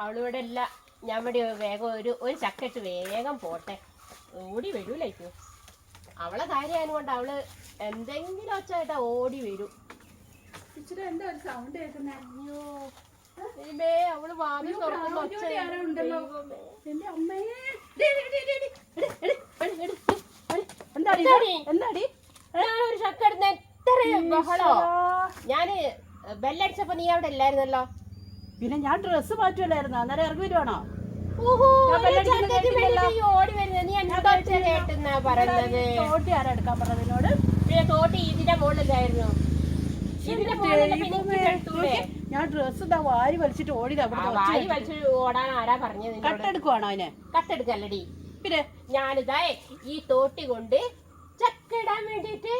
അവളിവിടെ ഇല്ല ഞാൻ ഇവിടെ വേഗം ഒരു ഒരു ചക്കട്ട് വേഗം പോട്ടെ ഓടി വരൂലേക്കു അവളെ കാര്യമായത് കൊണ്ട് അവൾ എന്തെങ്കിലും ഒച്ചായിട്ടാ ഓടി വരും ഇച്ചിരി എന്താ ഒരു സൗണ്ട് കേൾക്കുന്നേ അയ്യോ ദൈവമേ, അവൾ വാതിൽ ഒച്ച ദൈവമേ. എന്റെ അമ്മേ ഡേ, ഡേ, ഡേ, ഡേ, ഡേ. എടി, എടി, എടി, എടി, എടി. എന്താടി എന്താടി? എന്താടി ഞാനൊരു ചക്ക എടുത്ത എത്ര ബഹളോ ഞാൻ ബെല്ലടിച്ചപ്പോ നീ അവിടെ ഇല്ലായിരുന്നല്ലോ പിന്നെ ഞാൻ ഡ്രസ്സ് മാറ്റുമല്ലായിരുന്നു അന്നേരം ഇറങ്ങി വരുവാണോ? ഓഹോ, ഒരു നീ ഓടി വരുന്നത് നീ എന്താ കേട്ടെന്നാ പറയുന്നത് തോട്ടി ആരാ എടുക്കാൻ പറഞ്ഞതിനോട് പിന്നെ തോട്ടി ഇതിന്റെ മുകളിലായിരുന്നു ഇതിന്റെ മുകളിൽ പിന്നെ ഞാൻ ഡ്രസ്സ് ഇതാ വാരി വലിച്ചിട്ട് ഓടിയതാ ആ, അവിടുത്തെ വാരി വലിച്ചു ഓടാൻ ആരാ പറഞ്ഞത് നിന്നോട്? കട്ടെടുക്കുവാണോ അതിനെ? കട്ടെടുക്കല്ലടി. പിന്നെ ഞാനിതാ ഈ തോട്ടി കൊണ്ട് ചക്ക ഇടാൻ വേണ്ടിട്ട്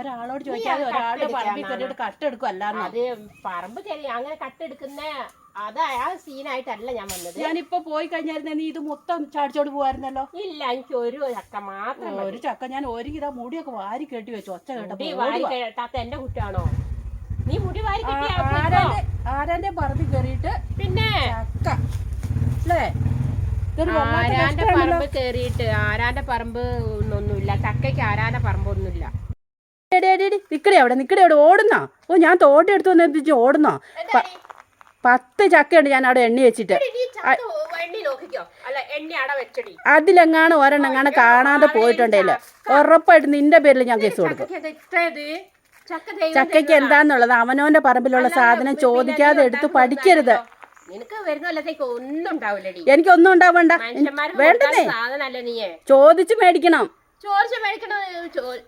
ഒരാളോട് ചോദിക്കാതെ ഒരാളുടെ പറമ്പിൽ കയറിയിട്ട് കട്ടെടുക്കും അല്ലാന്നോ. അത് പറമ്പ് കയറി അങ്ങനെ കട്ട് കട്ടെടുക്കുന്ന അത് ആ സീനായിട്ടല്ല ഞാൻ വന്നത്. ഞാനിപ്പോ പോയി കഴിഞ്ഞാൽ നീ ഇത് മൊത്തം ചാടിച്ചോട് പോവായിരുന്നല്ലോ. ഇല്ല എനിക്ക് ഒരു ചക്ക മാത്രം ഒരു ചക്ക ഞാൻ ഒരു ഇതാ മുടിയൊക്കെ വാരി കെട്ടി വെച്ചു. ഒച്ച കേട്ടപ്പോ വാരി. കേട്ടാത്ത എന്റെ കുട്ടിയാണോ? നീ മുടി വാരി ആരാന്റെ പറമ്പിൽ കയറിയിട്ട് പിന്നെ? ചക്ക. അല്ലേ? ആരാന്റെ പറമ്പ് കേറിയിട്ട് ആരാന്റെ പറമ്പ് ഒന്നൊന്നുമില്ല. ചക്കയ്ക്ക് ആരാന്റെ പറമ്പൊന്നുമില്ല. നിക്കടി അവിടെ നിക്കടെ അവിടെ ഓടുന്നോ. ഓ ഞാൻ തോട്ടം എടുത്തു വന്നിട്ട് ഓടുന്നോ. പത്ത് ചക്കയുണ്ട് ഞാൻ അവിടെ എണ്ണി വെച്ചിട്ട്. അതിലെങ്ങാണ് ഒരെണ്ണെങ്ങാണ് കാണാതെ പോയിട്ടുണ്ടല്ലോ ഉറപ്പായിട്ട് നിന്റെ പേരിൽ ഞാൻ കേസ് കൊടുക്കും. ചക്കയ്ക്ക് എന്താന്നുള്ളത്? അവനോന്റെ പറമ്പിലുള്ള സാധനം ചോദിക്കാതെ എടുത്ത് പഠിക്കരുത്. എനിക്കൊന്നും ഉണ്ടാവണ്ട. വേണ്ടേ ചോദിച്ചു മേടിക്കണം. ചോദിച്ച് മേടിക്കണോ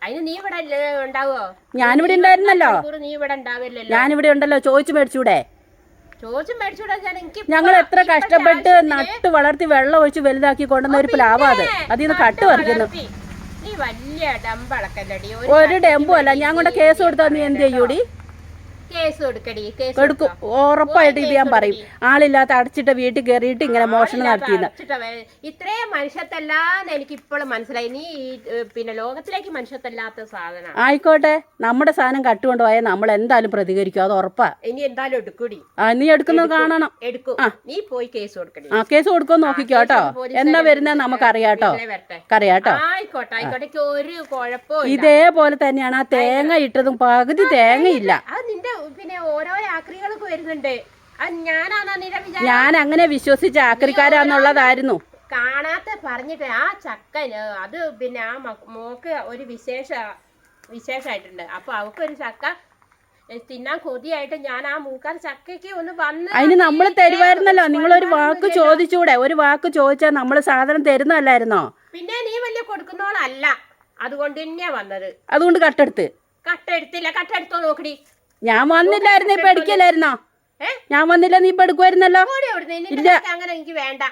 അതിന് നീ ഇവിടെ ഉണ്ടാവോ ഞാനിവിടെ ഉണ്ടായിരുന്നല്ലോ. നീ ഇവിടെ ഉണ്ടാവില്ലല്ലോ. ഞാനിവിടെ ഉണ്ടല്ലോ. ചോദിച്ചു മേടിച്ചൂടെ? ചോദിച്ച് മേടിച്ചൂടെ എനിക്ക് ഞങ്ങൾ എത്ര കഷ്ടപ്പെട്ട് നട്ട് വളർത്തി വെള്ളം ഒഴിച്ച് വലുതാക്കി കൊണ്ടുവന്ന ഒരു പ്ലാവാ അത്. അതിൽ നിന്ന് കട്ട് പറിക്കുന്നു. നീ വലിയ ഡമ്പളക്കല്ലടി. ഒരു ഡെമ്പോ അല്ല. ഞാൻ കൊണ്ട് കേസ് കൊടുത്താൽ നീ എന്ത് ചെയ്യൂടി? എടുക്കും. ഉറപ്പായിട്ട് ഇത് ഞാൻ പറയും. ആളില്ലാത്ത അടച്ചിട്ട വീട്ടിൽ കയറിയിട്ട് ഇങ്ങനെ മോഷണം നടത്തിയെന്ന്. ഇത്രയും മനുഷ്യത്തല്ലാന്ന് എനിക്ക് ഇപ്പോഴും മനസ്സിലായി. നീ പിന്നെ ലോകത്തിലേക്ക് മനുഷ്യത്തല്ലാത്ത സാധനം ആയിക്കോട്ടെ. നമ്മുടെ സാധനം കട്ടുകൊണ്ട് പോയാൽ നമ്മൾ എന്തായാലും പ്രതികരിക്കും. അത് ഉറപ്പാ. ഇനി എന്തായാലും എടുക്കൂടി. ആ നീ എടുക്കുന്നത് കാണണം. എടുക്കും. നീ പോയി കേസ് കൊടുക്കണം ആ കേസ് കൊടുക്കും നോക്കിക്കോ കേട്ടോ. എന്നാ വരുന്നത് കറിയാട്ടോ വരട്ടെ. അറിയാട്ടോ ആയിക്കോട്ടെ ആയിക്കോട്ടെ. ഒരു കുഴപ്പം ഇതേപോലെ തന്നെയാണ് ആ തേങ്ങ ഇട്ടതും പകുതി തേങ്ങയില്ല. പിന്നെ ഓരോ ആക്രികളൊക്കെ വരുന്നുണ്ട്. ഞാൻ അങ്ങനെ വിശ്വസിച്ച ആക്രിക്കാരാന്നുള്ളതായിരുന്നു. കാണാത്ത പറഞ്ഞിട്ട് ആ ചക്കന് അത് പിന്നെ ആ മോക്ക് ഒരു വിശേഷ വിശേഷമായിട്ടുണ്ട് അപ്പൊ അവക്കൊരു ചക്ക തിന്നാൻ കൊതിയായിട്ട് ഞാൻ ആ മൂക്കാൻ ചക്കയ്ക്ക് ഒന്ന് വന്ന് അതിന് നമ്മൾ തരുമായിരുന്നല്ലോ ഒരു വാക്ക് ചോദിച്ചൂടെ? ഒരു വാക്ക് ചോദിച്ചാൽ നമ്മൾ സാധനം തരുന്നതല്ലായിരുന്നോ? പിന്നെ നീ വലിയ കൊടുക്കുന്നോളല്ല. അതുകൊണ്ട് തന്നെയാ വന്നത്. അതുകൊണ്ട് കട്ടെടുത്ത്. കട്ടെടുത്തില്ല. കട്ടെടുത്തോ കട്ട നോക്കടി. ഞാൻ വന്നില്ലായിരുന്നു ഇപ്പൊ എടുക്കില്ലായിരുന്നോ? ഞാൻ വന്നില്ല നീ ഇപ്പൊ എടുക്കുമായിരുന്നല്ലോ? ഇല്ല. അങ്ങനെ എനിക്ക് വേണ്ട.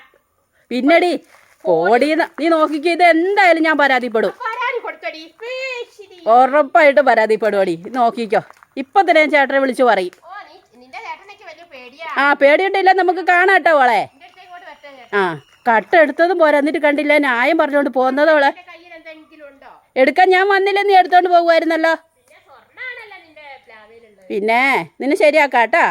പിന്നടി ഓടി. നീ നോക്കിക്കോ ഇത് എന്തായാലും ഞാൻ പരാതിപ്പെടും. ഉറപ്പായിട്ട് പരാതിപ്പെടും അടി ഉറപ്പായിട്ട് പരാതിപ്പെടുവടി. നോക്കിക്കോ. ഇപ്പൊ തന്നെ ഞാൻ ചേട്ടനെ വിളിച്ചു പറയും. ആ പേടിയുണ്ടല്ല നമുക്ക് കാണാട്ടോ ചേട്ടാ. ആ കട്ട എടുത്തതും പോരാ. എന്നിട്ട് കണ്ടില്ല ന്യായം പറഞ്ഞോണ്ട് പോകുന്നതോളെ എടുക്കാൻ ഞാൻ വന്നില്ല നീ എടുത്തോണ്ട് പോകുമായിരുന്നല്ലോ പിന്നെ നിന്നെ ശരിയാക്കാം കേട്ടോ